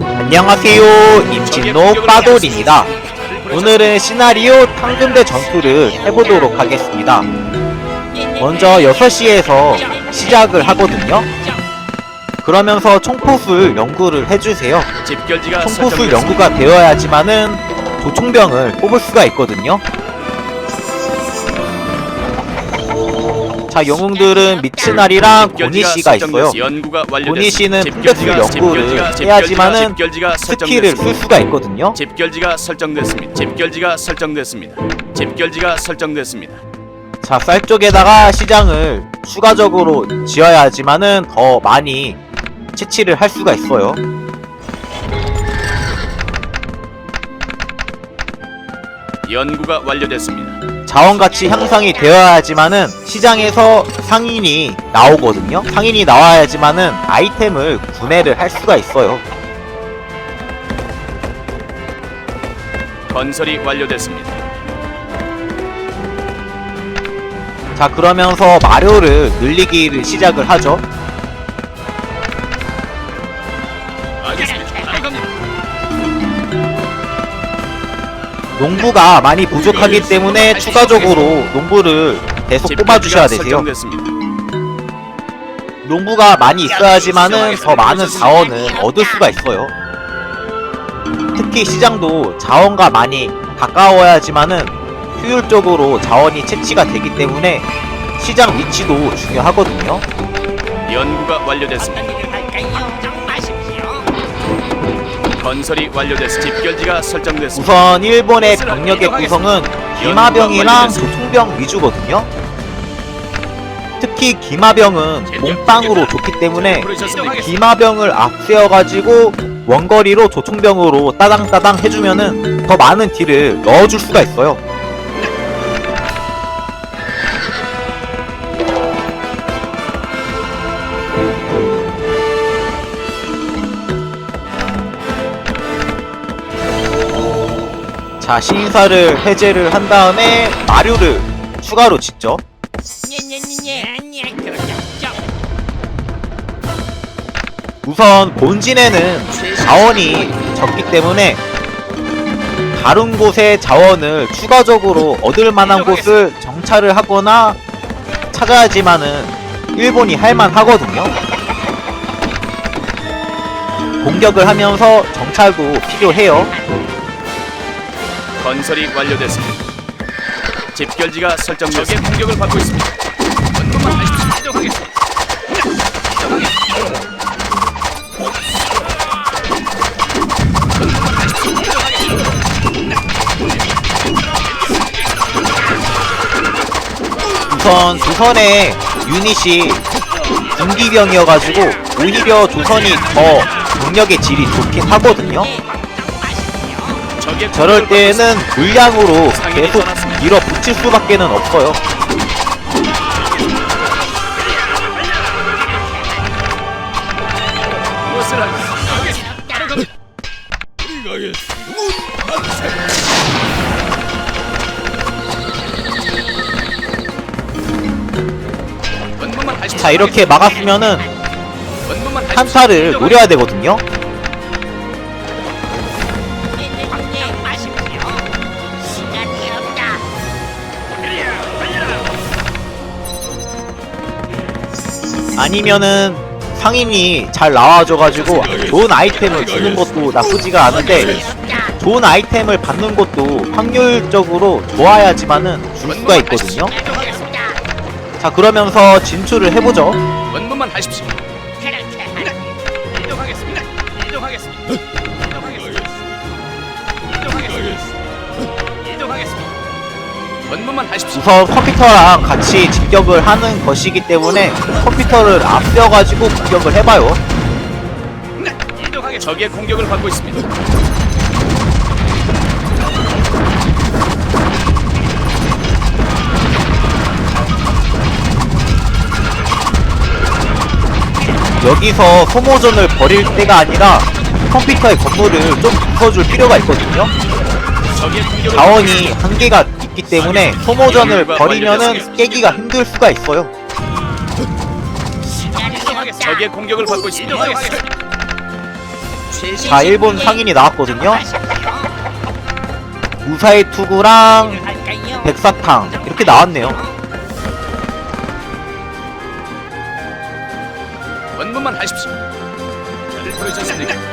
안녕하세요 임진노 빠돌입니다. 오늘은 시나리오 탕금대 전투를 해보도록 하겠습니다. 먼저 6시에서 시작을 하거든요. 그러면서 총포술 연구를 해주세요. 총포술. 연구가 되어야지만은 조총병을 뽑을 수가 있거든요 자 영웅들은 집결지가 고니씨가 있어요. 고니씨는 풍격수 연구를 해야지만은 스킬을 쓸. 수가 있거든요 집결지가 설정됐습니다. 집결지가 설정됐습니다. 집결지가 설정됐습니다. 자, 쌀 쪽에다가 시장을 추가적으로 지어야지만은 더 많이 채취를 할 수가 있어요. 연구가 완료됐습니다. 자원가치 향상이 되어야지만은 시장에서 상인이 나오거든요. 상인이 나와야지만은 아이템을 구매를 할 수가 있어요. 건설이 완료됐습니다. 자, 그러면서 마료를 늘리기를 시작을 하죠. 농부가 많이 부족하기 때문에 추가적으로 농부를 계속 뽑아주셔야 되세요. 농부가 많이 있어야지만은 더 많은 자원을 얻을 수가 있어요. 특히 시장도 자원과 많이 가까워야지만은 효율적으로 자원이 채취가 되기 때문에 시장 위치도 중요하거든요. 연구가 완료됐습니다. 건설이 완료됐습니다. 집결지가 설정됐습니다. 우선 일본의 병력의 구성은 기마병이랑 소총병 위주거든요. 특히 기마병은 몸빵으로 좋기 때문에 기마병을 앞세워가지고 원거리로 조총병으로 따당따당 해주면은 더 많은 딜을 넣어줄 수가 있어요. 자, 신사를 해제를 한 다음에 마류를 추가로 짓죠. 우선 본진에는 자원이 적기 때문에 다른 곳의 자원을 추가적으로 얻을 만한 곳을 정찰을 하거나 찾아야지만은 일본이 할만 하거든요. 공격을 하면서 정찰도 필요해요. 건설이 완료됐습니다. 집결지가 설정됐습니다. 공격을 받고 있습니다. 우선 조선의 유닛이 군기병이어가지고 오히려 조선이 더 병력의 질이 좋긴 하거든요. 저럴 때는 물량으로 계속. 밀어붙일 수밖에는 없어요. 자 이렇게 막았으면은. 한타를 노려야 되거든요. 아니면은 상인이 잘 나와줘가지고 좋은 아이템을 주는 것도 나쁘지가 않은데 좋은 아이템을 받는 것도 확률적으로 좋아야지만은 줄 수가 있거든요. 자 그러면서 진출을 해보죠. 원금만 하십시오. 원금만 하십시오. 우선 컴퓨터랑 같이 직격을 하는 것이기 때문에 컴퓨터를 앞세워가지고 공격을 해봐요. 이동하겠습니다. 적의 공격을 받고 있습니다. 여기서 소모전을 벌일 때가 아니라 컴퓨터의 건물을 좀 부숴줄 필요가 있거든요. 자원이 한계가 있기 때문에 소모전을 벌이면은 깨기가 힘들 수가 있어요. 적의 공격을 받고 있습니다. 자 일본 상인이 나왔거든요 무사히 투구랑 백사탕 이렇게 나왔네요 원문만 하십시오. 저를 부르셨습니까?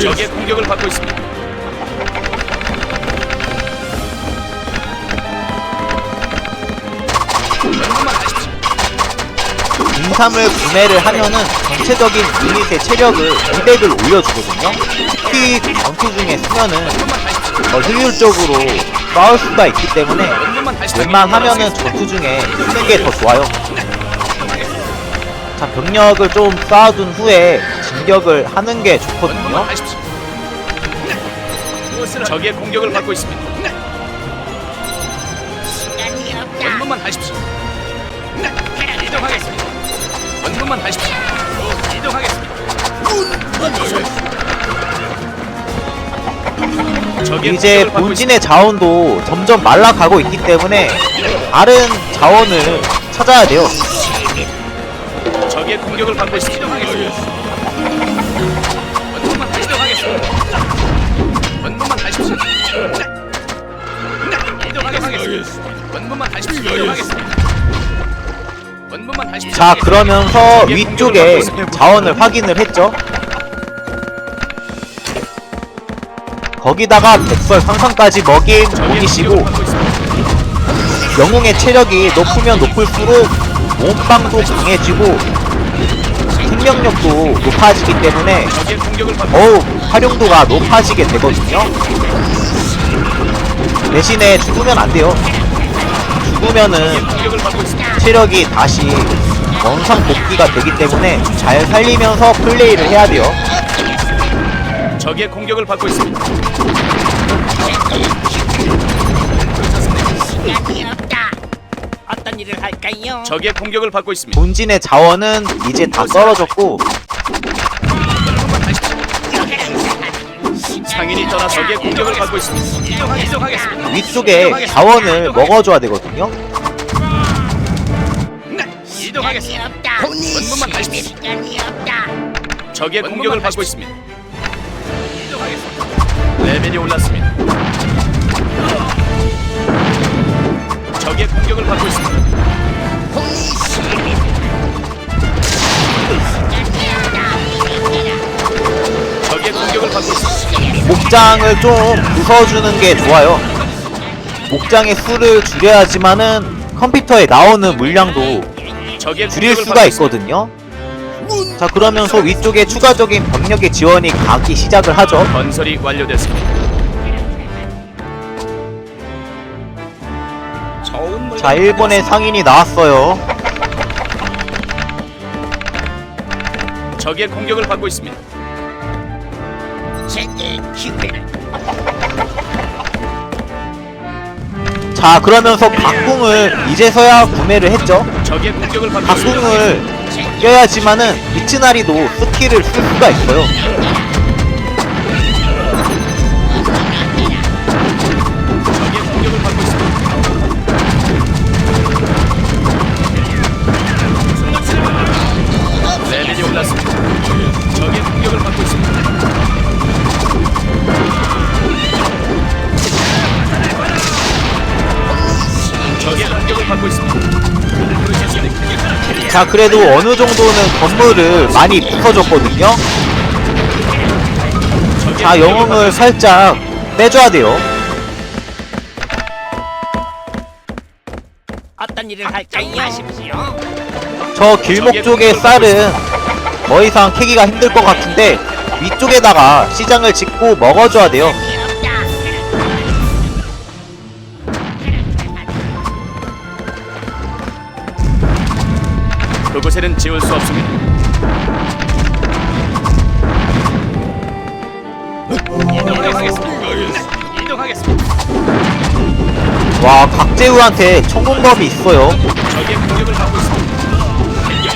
적의 공격을 받고 있습니다. 인삼을 구매를 하면은 전체적인 유닛의 체력을 200을 올려주거든요 특히 전투 중에 쓰면은. 더 효율적으로 싸울 수가 있기 때문에. 웬만하면은 전투 중에 쓰는 게 더 좋아요 자 병력을 좀 쌓아둔 후에 진격을 하는 게 좋거든요. 적의 공격을 받고 있습니다. 시간이 없다. 원문만 하십시오. 이동하겠습니다. 원문만 하십시오. 이제 본진의 자원도 점점 말라가고 있기 때문에 다른 자원을 찾아야 돼요. 적의 공격을 받고 있습니다. 원문만 하십시오. 자 그러면서 위쪽에 자원을 확인을 했죠 거기다가 백설 상상까지 먹인 있습니다. 영웅의 체력이 높으면 높을수록 몸빵도 강해지고 생명력도 높아지기 때문에 어우 활용도가 높아지게 되거든요 대신에 죽으면 안 돼요 죽으면은. 체력이 다시 원상 복귀가 되기 때문에 잘 살리면서 플레이를 해야 돼요 적의 공격을 받고 있습니다. 시간이 없다. 어떤 일을 할까요? 적의 공격을 받고 있습니다. 본진의 자원은 이제 다 떨어졌고 상인이 떠나 적의 공격을 받고 있습니다. 이동하- 이동하겠습니다. 위쪽에 자원을 먹어줘야 되거든요 이동하겠습니다. 시간이 없다. 원문만 하십시오. 시간이 없다. 적의 공격을 받고 있습니다. 레벨이 올랐습니다. 적의 공격을 받고 있습니다. 적의 공격을 받고 있습니다. 목장을 좀 부숴주는 게 좋아요 목장의 수를 줄여야지만은 컴퓨터에 나오는 물량도 적의 줄일 공격을 수가 받고. 있거든요 자 그러면서 위쪽에 추가적인 병력의 지원이 가기 시작을 하죠 건설이 완료됐습니다. 자 일본의 상인이 나왔어요 적의 공격을 받고 있습니다. 제게 기회를 자 그러면서 박궁을 이제서야 구매를 했죠 적의 공격을 받고 있습니다. 박궁을 껴야지만은 미츠나리도 스킬을 쓸 수가 있어요 자 그래도 어느 정도는 건물을 많이 부숴줬거든요. 적의 자 영웅을 살짝 빼줘야 돼요. 어떤 일을 할까요? 저 길목 쪽의 쌀은 더 이상 캐기가 힘들 것 같은데 위쪽에다가 시장을 짓고 먹어줘야 돼요 곳에는 지울 수 없습니다. 이동하겠습니다. 이동하겠습니다. 와 각재우한테 천공범이 있어요 적의 공격을 받고 있습니다.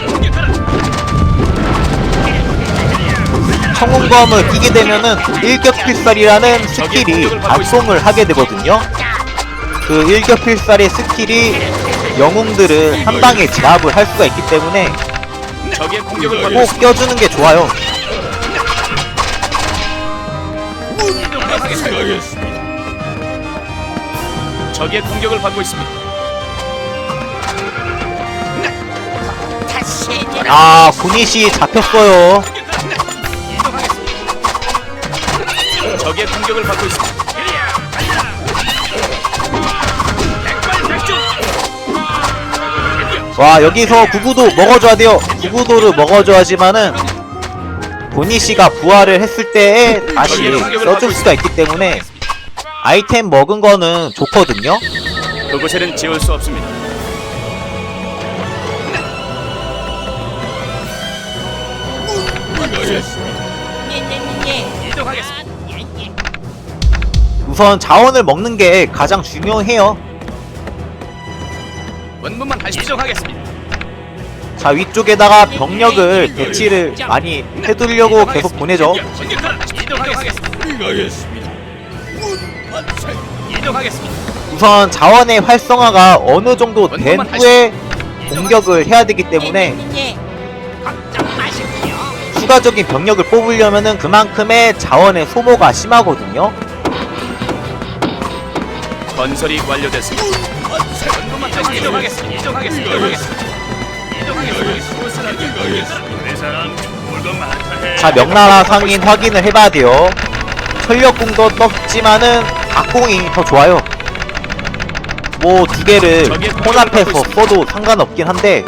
공격하라. 청운검을 끼게 되면은 일격필살이라는 스킬이 발동을 하게 되거든요. 그 일격필살의 스킬이 영웅들을 한 방에 제압을 할 수가 있기 때문에 적의 공격을 받고 꼭. 껴주는 게 좋아요. 적의 공격을 받고 있습니다. 아, 고니시 잡혔어요. 적의 공격을 받고 있습니다. 와, 여기서 구구도 먹어줘야 돼요. 구구도를 먹어줘야지만은 고니시가 부활을 했을 때에 다시 써줄 수가 있기 때문에 아이템 먹은 거는 좋거든요. 그곳에는 지울 수 없습니다. 예예예. 이동하겠습니다. 예예. 우선 자원을 먹는 게 가장 중요해요. 원문만 다시 이동하겠습니다. 자, 위쪽에다가 병력을 배치를 많이 해두려고 계속 보내죠. 이동하겠습니다. 이동하겠습니다. 우선 자원의 활성화가 어느 정도 된 후에 공격을 해야 되기 때문에 예예예. 걱정 마십시오. 추가적인 병력을 뽑으려면은 그만큼의 자원의 소모가 심하거든요. 건설이 완료됐습니다. 이동하겠습니다. 이동하겠습니다. 자, 명나라 상인 확인을 해봐야 돼요. 철력궁도 떴지만은 악궁이 더 좋아요. 뭐 두 개를 혼합해서 써도 상관없긴 한데.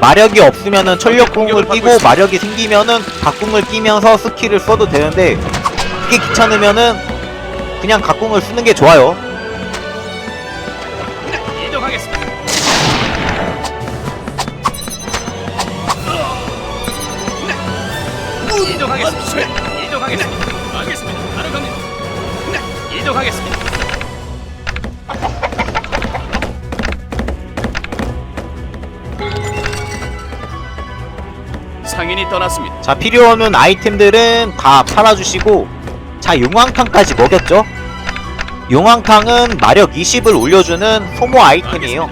마력이 없으면은 철력궁을 끼고 마력이 생기면은 각궁을 끼면서 스킬을 써도 되는데 그게 귀찮으면은 그냥 각궁을 쓰는 게 좋아요. 알겠습니다. 바로 갑니다. 네. 상인이 떠났습니다. 자 필요 없는 아이템들은 다 팔아주시고 자 용왕탕까지 먹였죠? 용왕탕은 마력 20을 올려주는 소모 아이템이에요.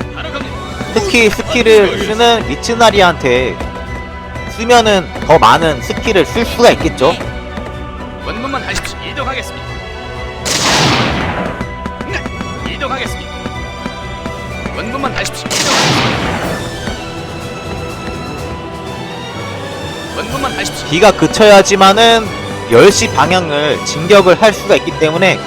특히 스킬을 쓰는 미츠나리한테 쓰면은 더 많은 스킬을 쓸 수가 있겠죠? 원문만 하십시오. 이동하겠습니다. 네, 이동하겠습니다. 원문만 하십시오. 이동하겠습니다. 원문만 하십시오. 비가 그쳐야지만은 10시 방향을 진격을 할 수가 있기 때문에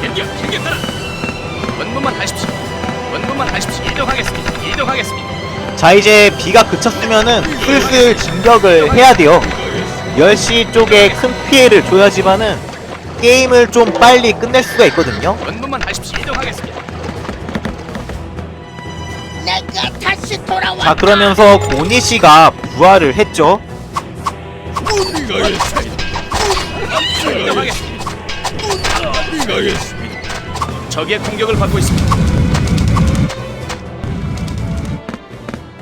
챙겨, 챙겨 따라. 원문만 하십시오. 원문만 하십시오. 이동하겠습니다. 이동하겠습니다. 자 이제 비가 그쳤으면은 슬슬 진격을 해야 돼요 10시 쪽에 큰 피해를 줘야지만은 게임을 좀 빨리 끝낼 수가 있거든요 원문만 하십시오. 이동하겠습니다. 내가 다시 돌아와. 자 그러면서 고니 씨가 부활을 했죠 적의 공격을 받고 있습니다.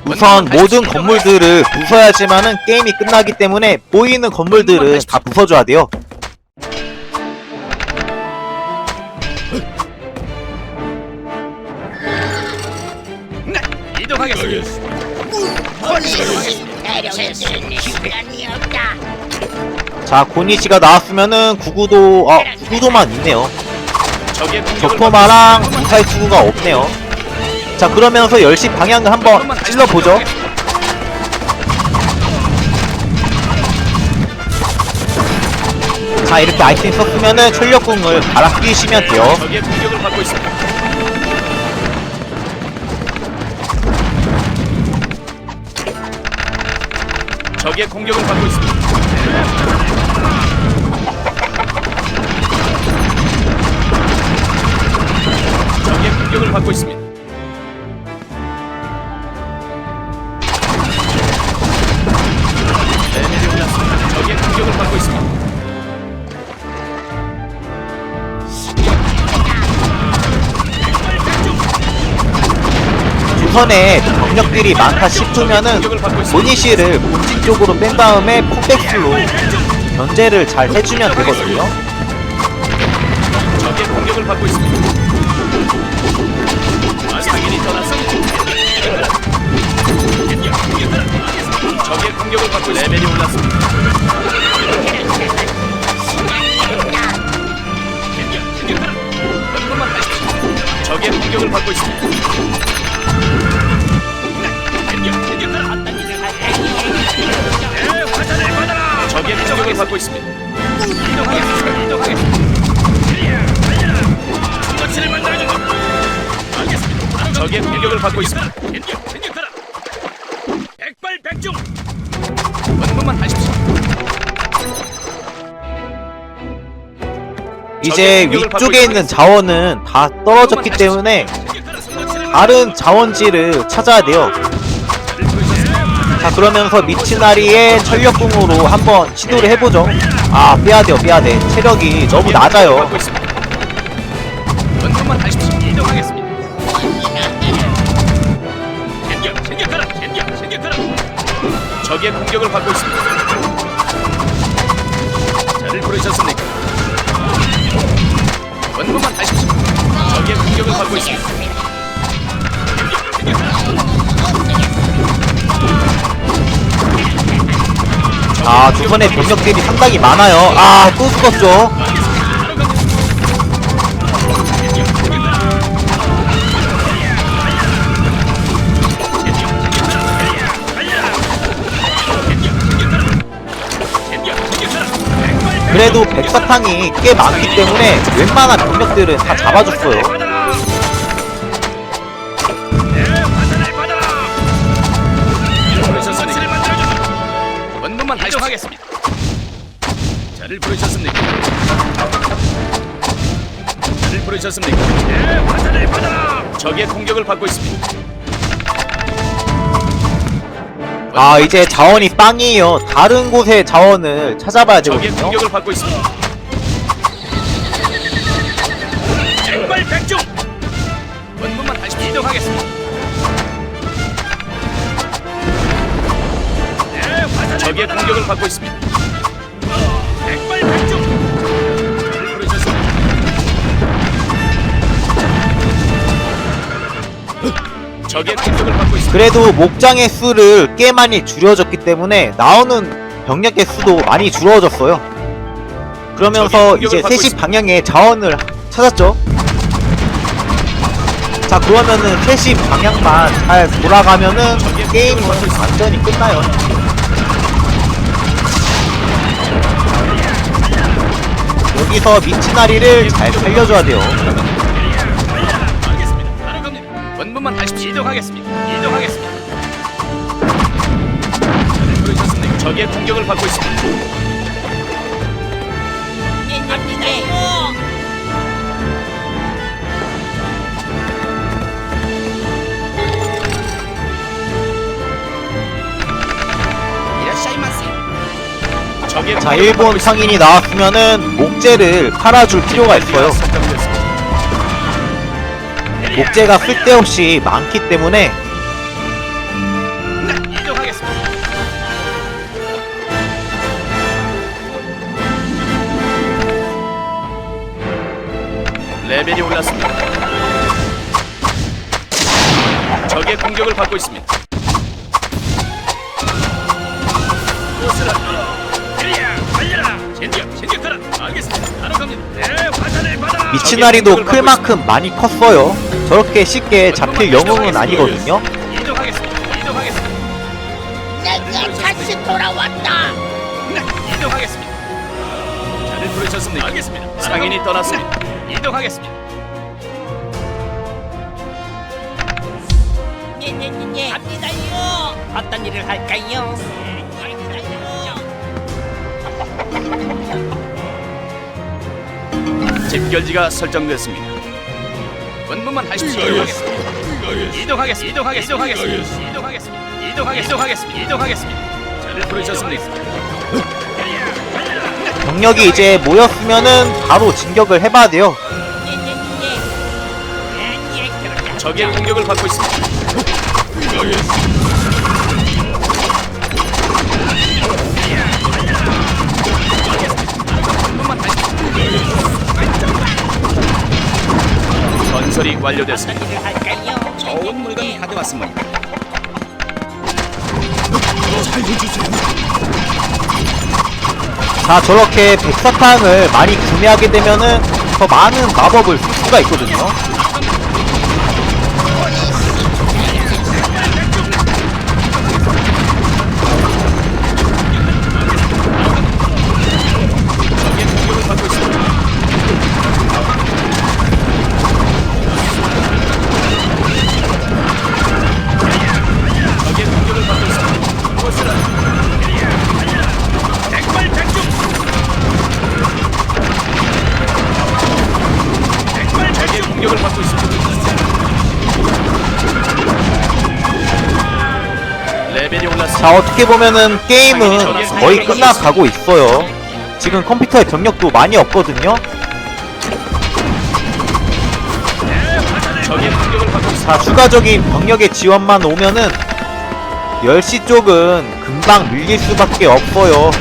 우선 모든 건물들을 부숴야지만은 게임이 끝나기 때문에 보이는 건물들은 다 부숴줘야 돼요 네, 이동하겠습니다. 내려줄 시간이 없다. 자 고니씨가 나왔으면은 구구도 아 구구도만 있네요 있습니다. 무사히 투구가 없네요 자 그러면서 10시 방향을 한번 찔러보죠. 자 이렇게 아이템 썼으면은 철력궁을 갈아 끼시면 돼요 적의 공격을 받고 있습니다. 주선에 병력들이 많다 싶으면은 모니시를 본진 쪽으로 뺀 다음에 폭백수로 견제를 잘 해주면 되거든요. 레벨이 올랐습니다. 받고 있습니다. 공격, 공격하라. 백발백중. 원문만 하십시오. 이제 위쪽에 있는 자원은 다 떨어졌기 때문에 다른 자원지를 찾아야 돼요 자 그러면서 미치나리의 철력궁으로 한번 시도를 해보죠 아 빼야 돼요 빼야 돼 체력이 너무 낮아요 원문만 하십시오. 이동하겠습니다. 적의 공격을 받고 있습니다. 저를 부르셨습니까? 원문만 하십시오. 적의 공격을 받고 있습니다. 아 주선의 병력들이 상당히 많아요 아 또 죽었죠 그래도 백사탕이 꽤 많기 때문에 웬만한 병력들은 다 잡아줬어요 원문만 하십시오. 저를 부르셨습니까? 저를 부르셨습니까? 적의 공격을 받고 있습니다. 아 이제 자원이 빵이에요 다른 곳의 자원을 찾아봐야 적의 되거든요 공격을 받고 있습니다. 백발백중 원문만 다시 이동하겠습니다. 적의 공격을 받고 있습니다. 적의 공격을 받고 있습니다. 그래도 목장의 수를 꽤 많이 줄여졌기 때문에 나오는 병력의 수도 많이 줄어졌어요. 그러면서 이제 3시 방향에 자원을 찾았죠. 자 그러면은 3시 방향만 잘 돌아가면은 게임은 완전히 끝나요. 여기서 미치나리를 잘 살려줘야 돼요. 알겠습니다. 바로 갑니다. 원문만 하십시오. 이동하겠습니다. 이동하겠습니다. 저를 부르셨습니까? 적의 공격을 받고 있습니다. 예, 적의 자 공격을 일본 받고 있습니다. 상인이 나왔으면은 목재를 팔아줄 필요가 있어요. 목재가 쓸데없이 많기 때문에 미치나리도 적의 공격을 클 받고 만큼 많이 컸어요. 저렇게 쉽게 잡힐 영웅은 아니거든요. 내가 다시 돌아왔다. 네, 이동하겠습니다. 자를 알겠습니다. 상인이 떠났습니다. 이동하겠습니다. 예예예 갑니다요. 어떤 일을 할까요? 집결지가 설정됐습니다. 원문만 하십시오. 이동하겠습니다. 이동하겠습니다. 이동하겠습니다. 이동하겠습니다. 이동하겠습니다. 이동하겠습니다. 이동하겠습니다. 저를 부르셨습니까? 병력이 이제 모였으면은 바로 진격을 해봐야 돼요. 적의 공격을 받고 있습니다. 건설이 완료됐습니다. 어떤 일을 할까요? 좋은 물건 가져왔습니다. 자 저렇게 백사탕을 많이 구매하게 되면은 더 많은 마법을 쓸 수가 있거든요. 자 어떻게 보면은 게임은 거의 끝나가고 있어요. 지금 컴퓨터에 병력도 많이 없거든요. 자 추가적인 병력의 지원만 오면은 10시 쪽은 금방 밀릴 수밖에 없어요.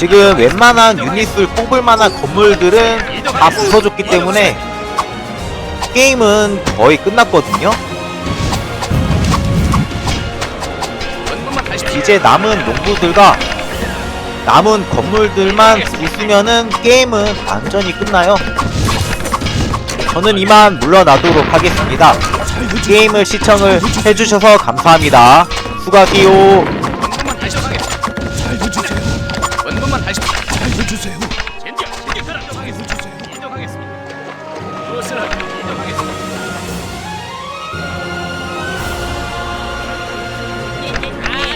지금 웬만한 유닛을 뽑을 만한 건물들은 다 부서졌기 때문에 게임은 거의 끝났거든요. 이제 남은 농부들과 남은 건물들만 부수면은 게임은 완전히 끝나요. 저는 이만 물러나도록 하겠습니다. 게임을 시청을 해주셔서 감사합니다. 수고하세요. 원문만 하십시오. 알려주세요. 젠장, 진격하라. 이동하겠습니다. 이동하겠습니다. 무엇을 하든 이동하겠습니다.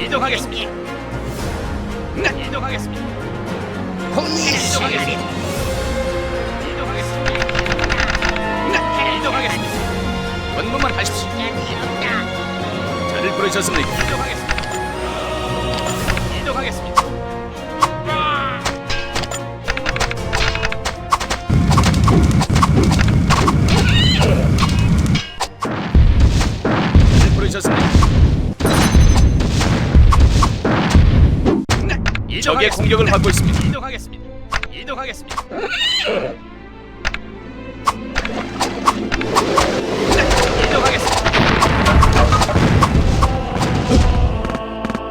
이동하겠습니다. 네, 이동하겠습니다. 이동하겠습니다. 이동하겠습니다. 네, 이동하겠습니다. 원문만 하십시오. 저를 부르셨습니까? 적의 공격을 받고 있습니다. 이동하겠습니다. 이동하겠습니다. 네, 이동하겠습니다.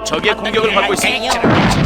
적의 공격을 받고 있습니다.